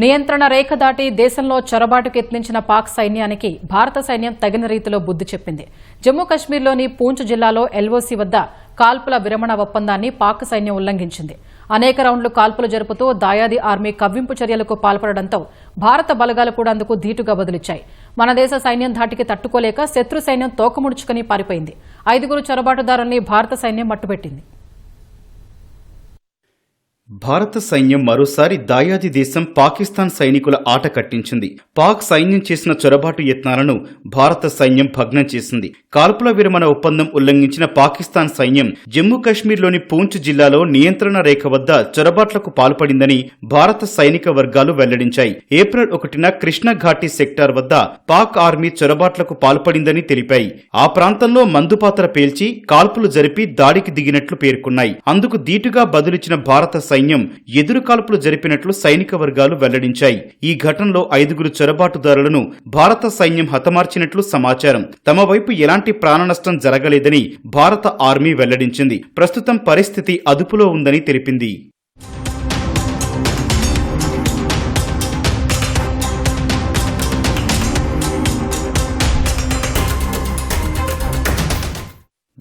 నియంత్రణ రేఖ దాటి దేశంలో చొరబాటుకు యత్నించిన పాక్ సైన్యానికి భారత సైన్యం తగిన రీతిలో బుద్ధి చెప్పింది. జమ్మూ కశ్మీర్లోని పూంచ్ జిల్లాలో ఎల్ఓసి వద్ద కాల్పుల విరమణ ఒప్పందాన్ని పాక్ సైన్యం ఉల్లంఘించింది. అనేక రౌండ్లు కాల్పులు జరుపుతూ దాయాది ఆర్మీ కవ్వింపు చర్యలకు పాల్పడడంతో భారత బలగాలు కూడా అందుకు ధీటుగా బదులిచ్చాయి. మన దేశ సైన్యం ధాటికి తట్టుకోలేక శత్రు సైన్యం తోకముడుచుకుని పారిపోయింది. ఐదుగురు చొరబాటుదారుల్ని భారత సైన్యం మట్టుపెట్టింది భారత సైన్యం మరోసారి దాయాది దేశం పాకిస్తాన్ సైనికుల ఆట కట్టించింది. పాక్ సైన్యం చేసిన చొరబాటు యత్నాలను భారత సైన్యం భగ్నం చేసింది. కాల్పుల విరమణ ఒప్పందం ఉల్లంఘించిన పాకిస్తాన్ సైన్యం జమ్మూ కాశ్మీర్లోని పూంచ్ జిల్లాలో నియంత్రణ రేఖ వద్ద చొరబాట్లకు పాల్పడిందని భారత సైనిక వర్గాలు వెల్లడించాయి. ఏప్రిల్ ఒకటిన కృష్ణ ఘాటి సెక్టార్ వద్ద పాక్ ఆర్మీ చొరబాట్లకు పాల్పడిందని తెలిపాయి. ఆ ప్రాంతంలో మందుపాత్ర పేల్చి కాల్పులు జరిపి దాడికి దిగినట్లు పేర్కొన్నాయి. అందుకు ధీటుగా బదులిచ్చిన భారత సైన్యం ఎదురు కాల్పులు జరిపినట్లు సైనిక వర్గాలు వెల్లడించాయి. ఈ ఘటనలో ఐదుగురు చొరబాటుదారులను భారత సైన్యం హతమార్చినట్లు సమాచారం. తమ వైపు ఎలాంటి ప్రాణనష్టం జరగలేదని భారత ఆర్మీ వెల్లడించింది. ప్రస్తుతం పరిస్థితి అదుపులో ఉందని తెలిపింది.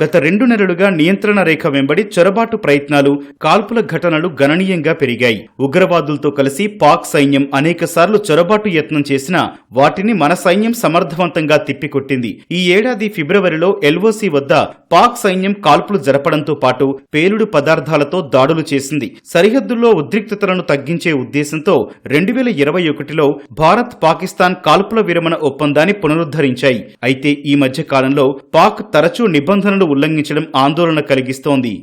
గత రెండు నెలలుగా నియంత్రణ రేఖ వెంబడి చొరబాటు ప్రయత్నాలు కాల్పుల ఘటనలు గణనీయంగా పెరిగాయి. ఉగ్రవాదులతో కలిసి పాక్ సైన్యం అనేకసార్లు చొరబాటు యత్నం చేసినా వాటిని మన సైన్యం సమర్థవంతంగా తిప్పికొట్టింది. ఈ ఏడాది ఫిబ్రవరిలో ఎల్ఓసి వద్ద పాక్ సైన్యం కాల్పులు జరపడంతో పాటు పేలుడు పదార్థాలతో దాడులు చేసింది. సరిహద్దుల్లో ఉద్రిక్తతలను తగ్గించే ఉద్దేశంతో రెండు వేల ఇరవై ఒకటిలో భారత్ పాకిస్తాన్ కాల్పుల విరమణ ఒప్పందాన్ని పునరుద్ధరించాయి. అయితే ఈ మధ్య కాలంలో పాక్ తరచూ నిబంధనలు ఉల్లంఘించడం ఆందోళన కలిగిస్తోంది.